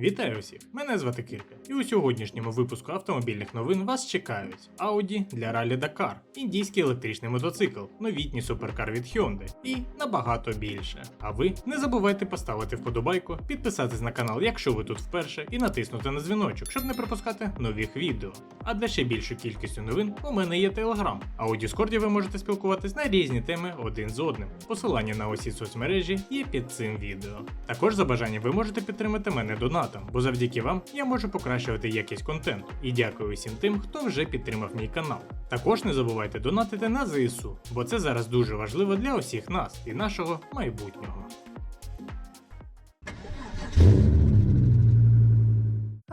Вітаю всіх! Мене звати Кирка, і у сьогоднішньому випуску автомобільних новин вас чекають Audi для ралі Dakar, індійський електричний мотоцикл, новітній суперкар від Hyundai і набагато більше. А ви не забувайте поставити вподобайку, підписатись на канал, якщо ви тут вперше, і натиснути на дзвіночок, щоб не пропускати нових відео. А для ще більшої кількості новин у мене є Telegram, а у Discord ви можете спілкуватись на різні теми один з одним. Посилання на усі соцмережі є під цим відео. Також за бажанням ви можете підтримати мене донатом, бо завдяки вам я можу покращувати якість контенту. І дякую всім тим, хто вже підтримав мій канал. Також не забувайте донатити на ЗСУ, бо це зараз дуже важливо для усіх нас і нашого майбутнього.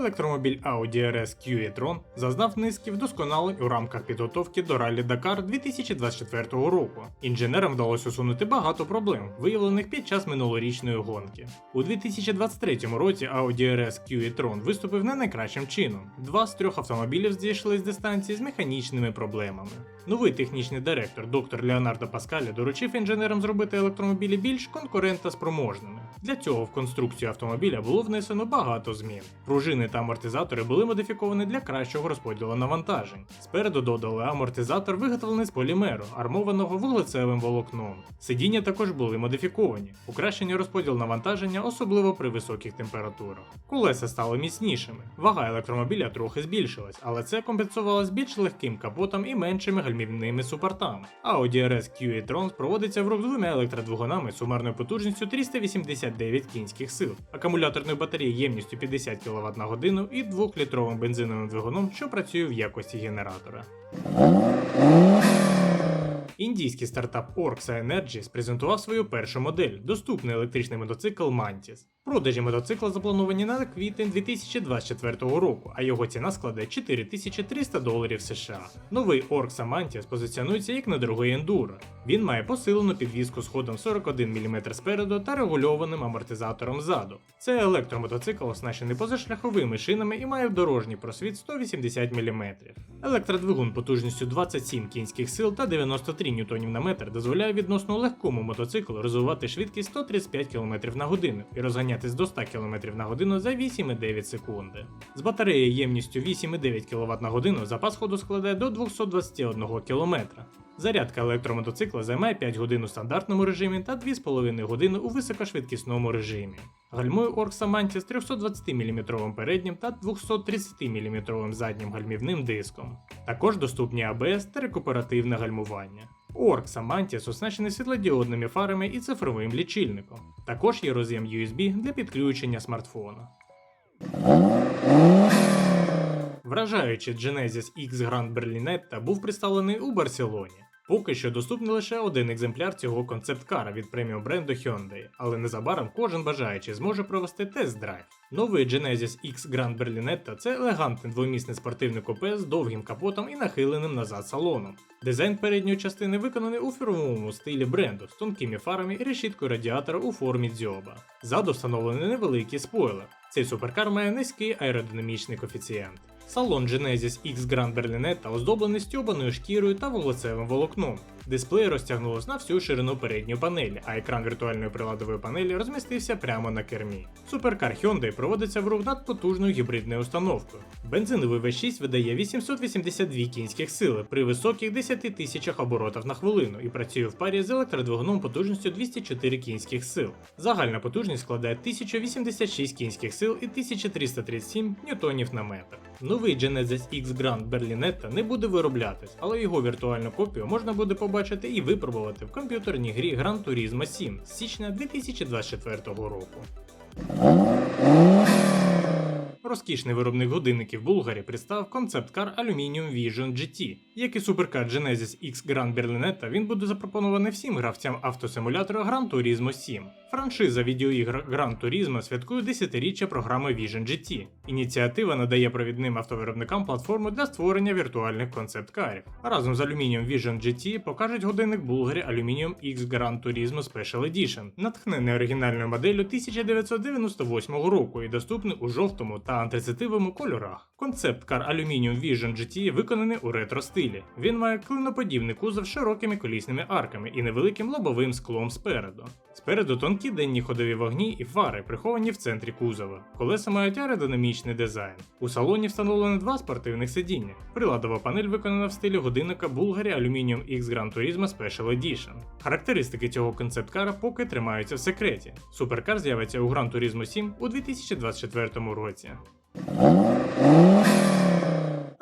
Електромобіль Audi RS Q e-tron зазнав низки вдосконалень у рамках підготовки до ралі Dakar 2024 року. Інженерам вдалося усунути багато проблем, виявлених під час минулорічної гонки. У 2023 році Audi RS Q e-tron виступив не найкращим чином. Два з трьох автомобілів зійшли з дистанції з механічними проблемами. Новий технічний директор доктор Леонардо Паскаля доручив інженерам зробити електромобілі більш конкурентоспроможними. Для цього в конструкцію автомобіля було внесено багато змін. Пружини та амортизатори були модифіковані для кращого розподілу навантажень. Спереду додали амортизатор, виготовлений з полімеру, армованого вуглецевим волокном. Сидіння також були модифіковані, покращення розподіл навантаження, особливо при високих температурах. Колеса стали міцнішими. Вага електромобіля трохи збільшилась, але це компенсувалось більш легким капотом і меншими гальмівними супортами. Audi RS QE e-tron проводиться в рух двома електродвигунами сумарною потужністю 389 кінських сил, акумуляторною батареєю ємністю 50 кВт на годину і 2-літровим бензиновим двигуном, що працює в якості генератора. Індійський стартап Orxa Energy презентував свою першу модель доступний електричний мотоцикл Mantis. Продажі мотоцикла заплановані на квітень 2024 року, а його ціна складе 4300 доларів США. Новий Orxa Mantis позиціонується як недорогий ендуро. Він має посилену підвіску з ходом 41 мм спереду та регульованим амортизатором ззаду. Це електромотоцикл, оснащений позашляховими шинами і має дорожній просвіт 180 мм. Електродвигун потужністю 27 кінських сил та 93 ньютонів на метр дозволяє відносно легкому мотоциклу розвивати швидкість 135 км на годину і розганятись до 100 км на годину за 8,9 секунди. З батареєю ємністю 8,9 кВт на годину запас ходу складає до 221 км. Зарядка електромотоцикла займає 5 годин у стандартному режимі та 2,5 години у високошвидкісному режимі. Гальмує Orxa Mantis з 320 мм переднім та 230 мм заднім гальмівним диском. Також доступні ABS та рекуперативне гальмування. Orxa Самантіс оснащений світлодіодними фарами і цифровим лічильником. Також є роз'єм USB для підключення смартфона. Вражаючий Genesis X Grand Berlinetta був представлений у Барселоні. Поки що доступний лише один екземпляр цього концепт-кара від преміум бренду Hyundai, але незабаром кожен бажаючий зможе провести тест-драйв. Новий Genesis X Grand Berlinetta – це елегантний двомісний спортивний купе з довгим капотом і нахиленим назад салоном. Дизайн передньої частини виконаний у фірмовому стилі бренду з тонкими фарами і решіткою радіатора у формі дзьоба. Ззаду встановлений невеликий спойлер. Цей суперкар має низький аеродинамічний коефіцієнт. Салон Genesis X Grand Berlinetta оздоблений стьобаною шкірою та вуглецевим волокном. Дисплей розтягнулось на всю ширину передньої панелі, а екран віртуальної приладової панелі розмістився прямо на кермі. Суперкар Hyundai проводиться в рух над потужною гібридною установкою. Бензиновий V6 видає 882 кінських сили при високих 10 тисячах оборотів на хвилину і працює в парі з електродвигуном потужністю 204 кінських сил. Загальна потужність складає 1086 кінських сил і 1337 ньютонів на метр. Новий Genesis X Grand Berlinetta не буде вироблятись, але його віртуальну копію можна буде побачити і випробувати в комп'ютерній грі Gran Turismo 7 з січня 2024 року. Розкішний виробник годинників Булгарі представив концепт-кар Aluminium Vision GT. Як і суперкар Genesis X Grand Berlinetta, він буде запропонований всім гравцям автосимулятора Gran Turismo 7. Франшиза відеоігр Gran Turismo святкує 10-річчя програми Vision GT. Ініціатива надає провідним автовиробникам платформу для створення віртуальних концепт-карів. Разом з Aluminium Vision GT покажуть годинник Булгарі Aluminium X Gran Turismo Special Edition, натхнений оригінальною моделлю 1998 року і доступний у жовтому та антрацитивому кольорах. Концепт кар Aluminium Vision GT виконаний у ретро стилі. Він має клиноподібний кузов з широкими колісними арками і невеликим лобовим склом спереду. Спереду тонкі денні ходові вогні і фари, приховані в центрі кузова. Колеса мають аеродинамічний дизайн. У салоні встановлено два спортивних сидіння. Приладова панель виконана в стилі годинника Bulgari Aluminium X Gran Turismo Special Edition. Характеристики цього концепт-кара поки тримаються в секреті. Суперкар з'явиться у Gran Turismo 7 у 2024 році. Música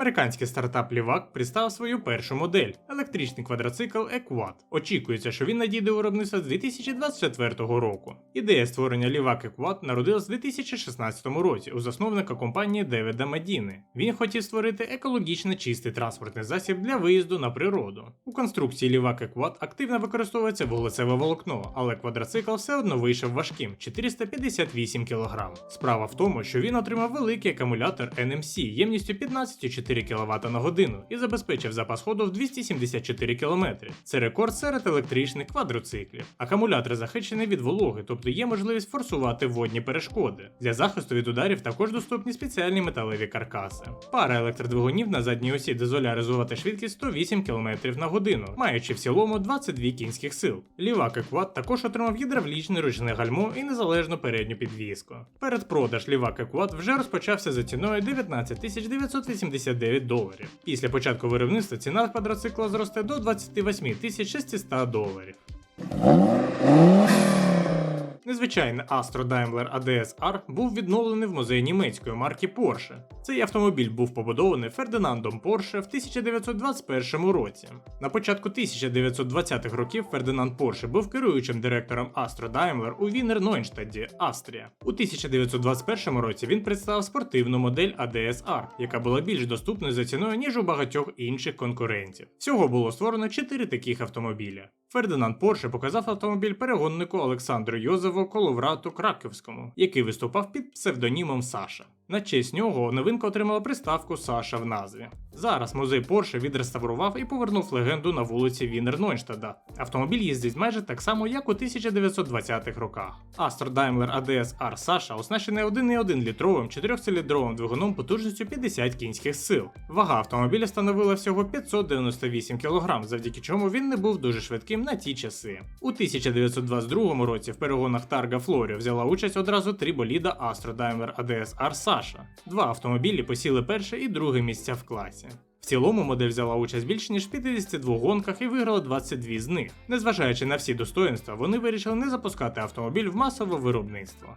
Американський стартап Лівак представив свою першу модель електричний квадроцикл Equad. Очікується, що він надійде у виробництво з 2024 року. Ідея створення Лівак Equad народилась у 2016 році у засновника компанії Девіда Мадіни. Він хотів створити екологічно чистий транспортний засіб для виїзду на природу. У конструкції Лівак Equad активно використовується вуглецеве волокно, але квадроцикл все одно вийшов важким 458 кг. Справа в тому, що він отримав великий акумулятор NMC ємністю 15,4 кВт на годину і забезпечив запас ходу в 274 км. Це рекорд серед електричних квадроциклів. Акумулятор захищений від вологи, тобто є можливість форсувати водні перешкоди. Для захисту від ударів також доступні спеціальні металеві каркаси. Пара електродвигунів на задній осі дозволяє розвивати швидкість 108 км на годину, маючи в цілому 22 кінських сил. Лівак Еквад також отримав гідравлічне ручне гальмо і незалежну передню підвіску. Передпродаж Лівак Еквад вже розпочався за ціною 19 989 доларів. Після початку виробництва ціна квадроцикла зросте до 28 600 доларів. Незвичайний Astro Daimler ADS R був відновлений в музеї німецької марки Porsche. Цей автомобіль був побудований Фердинандом Порше в 1921 році. На початку 1920-х років Фердинанд Порше був керуючим директором Astro Daimler у Вінер Нойнштадті, Австрія. У 1921 році він представив спортивну модель ADS R, яка була більш доступною за ціною, ніж у багатьох інших конкурентів. Всього було створено 4 таких автомобіля. Фердинанд Порше показав автомобіль перегоннику Олександру Йозефу Коловрату Краківському, який виступав під псевдонімом Саша. На честь нього новинка отримала приставку Саша в назві. Зараз музей Порше відреставрував і повернув легенду на вулиці Вінер Нойнштада. Автомобіль їздить майже так само, як у 1920-х роках. Astor Daimler ADS R Саша оснащений 1,1 літровим 4-циліндровим двигуном потужністю 50 кінських сил. Вага автомобіля становила всього 598 кг, завдяки чому він не був дуже швидким на ті часи. У 1922 році в перегонах Тарга Флоріо взяла участь одразу три боліда Astor Daimler ADS R Саша. Два автомобілі посіли перше і друге місця в класі. В цілому модель взяла участь більш ніж в 52 гонках і виграла 22 з них. Незважаючи на всі достоїнства, вони вирішили не запускати автомобіль в масове виробництво.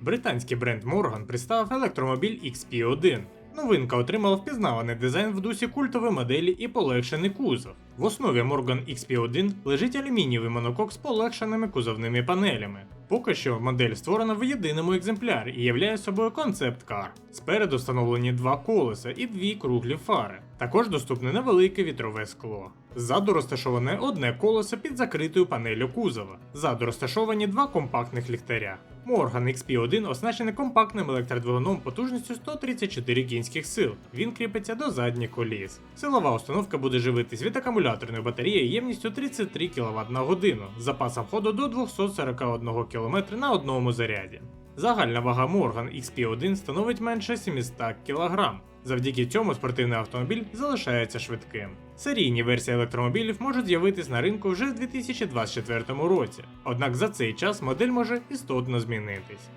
Британський бренд Morgan представив електромобіль XP1. Новинка отримала впізнаваний дизайн в дусі культової моделі і полегшений кузов. В основі Morgan XP1 лежить алюмінієвий монокок з полегшеними кузовними панелями. Поки що модель створена в єдиному екземплярі і являє собою концепт-кар. Спереду встановлені два колеса і дві круглі фари. Також доступне невелике вітрове скло. Ззаду розташоване одне колесо під закритою панелью кузова. Ззаду розташовані два компактних ліхтаря. Morgan XP1 оснащений компактним електродвигуном потужністю 134 кінських сил. Він кріпиться до задніх коліс. Силова установка буде живитись від акумуляторної батареї ємністю 33 кВт на годину з запасом ходу до 241 км на одному заряді. Загальна вага Morgan XP1 становить менше 700 кг. Завдяки цьому спортивний автомобіль залишається швидким. Серійні версії електромобілів можуть з'явитись на ринку вже в 2024 році, однак за цей час модель може істотно змінитись.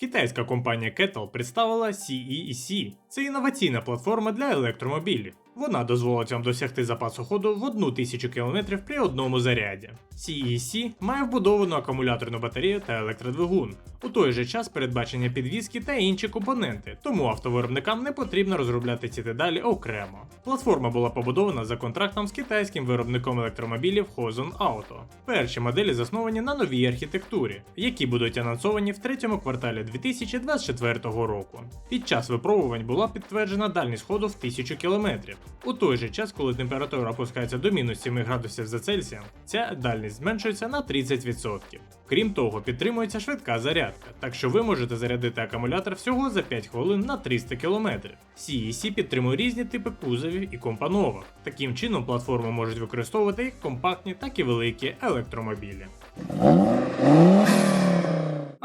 Китайська компанія Kettle представила CEEC. Це інноваційна платформа для електромобілів. Вона дозволить вам досягти запасу ходу в 1000 км при одному заряді. CEC має вбудовану акумуляторну батарею та електродвигун. У той же час передбачення підвіски та інші компоненти, тому автовиробникам не потрібно розробляти ці деталі окремо. Платформа була побудована за контрактом з китайським виробником електромобілів Hozon Auto. Перші моделі засновані на новій архітектурі, які будуть анонсовані в третьому кварталі 2024 року. Під час випробувань була підтверджена дальність ходу в 1000 км. У той же час, коли температура опускається до мінус 7 градусів за Цельсієм, ця дальність зменшується на 30%. Крім того, підтримується швидка зарядка, так що ви можете зарядити акумулятор всього за 5 хвилин на 300 км. CEC підтримує різні типи кузовів і компоновок. Таким чином платформу можуть використовувати як компактні, так і великі електромобілі.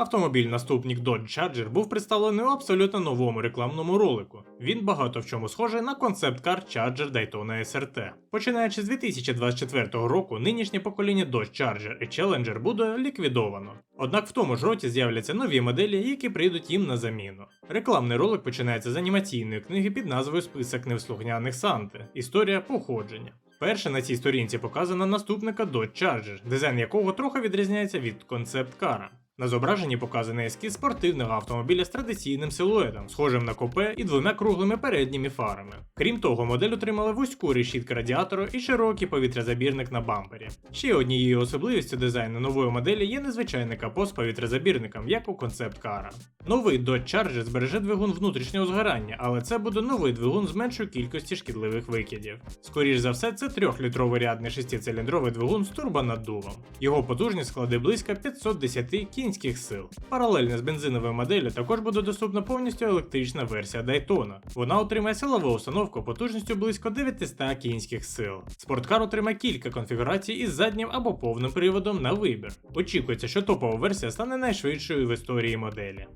Автомобіль наступник Dodge Charger був представлений у абсолютно новому рекламному ролику. Він багато в чому схожий на концепт-кар Charger Daytona SRT. Починаючи з 2024 року, нинішнє покоління Dodge Charger і Challenger буде ліквідовано. Однак в тому ж році з'являться нові моделі, які прийдуть їм на заміну. Рекламний ролик починається з анімаційної книги під назвою Список невслухняних Санти. Історія походження. Перше на цій сторінці показано наступника Dodge Charger, дизайн якого трохи відрізняється від концепт-кара. На зображенні показаний ескіз спортивного автомобіля з традиційним силуетом, схожим на купе і двома круглими передніми фарами. Крім того, модель отримала вузьку решітку радіатора і широкий повітрязабірник на бампері. Ще однією особливістю дизайну нової моделі є незвичайний капот з повітрязабірником, як у концепт кара. Новий Dodge Charger збереже двигун внутрішнього згорання, але це буде новий двигун з меншою кількістю шкідливих викидів. Скоріш за все, це трьохлітровий рядний шестициліндровий двигун з турбонаддувом. Його потужність складе близько 510 кінських сил. Паралельно з бензиновою моделлю також буде доступна повністю електрична версія Daytona. Вона отримає силову установку потужністю близько 900 кінських сил. Спорткар отримає кілька конфігурацій із заднім або повним приводом на вибір. Очікується, що топова версія стане найшвидшою в історії моделі.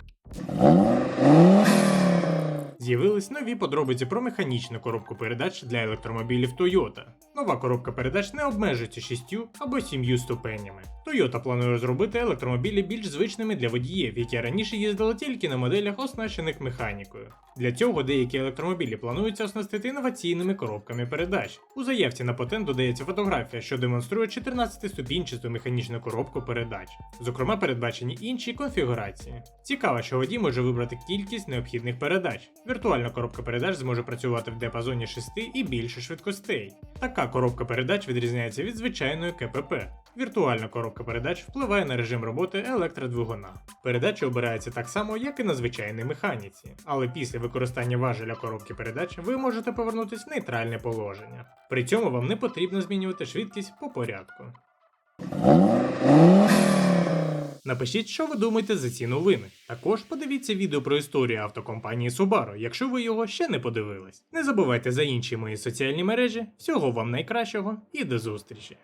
З'явились нові подробиці про механічну коробку передач для електромобілів Toyota. Нова коробка передач не обмежується шістю або сім'ю ступенями. Toyota планує зробити електромобілі більш звичними для водіїв, які раніше їздили тільки на моделях, оснащених механікою. Для цього деякі електромобілі плануються оснастити інноваційними коробками передач. У заявці на патент додається фотографія, що демонструє 14-ступінчасту механічну коробку передач. Зокрема, передбачені інші конфігурації. Цікаво, що водій може вибрати кількість необхідних передач. Віртуальна коробка передач зможе працювати в діапазоні 6 і більше швидкостей. Така коробка передач відрізняється від звичайної КПП. Віртуальна коробка передач впливає на режим роботи електродвигуна. Передача обирається так само, як і на звичайній механіці, але після використання важеля коробки передач ви можете повернутися в нейтральне положення. При цьому вам не потрібно змінювати швидкість по порядку. Напишіть, що ви думаєте за ці новини. Також подивіться відео про історію автокомпанії Subaru, якщо ви його ще не подивились. Не забувайте за інші мої соціальні мережі. Всього вам найкращого і до зустрічі!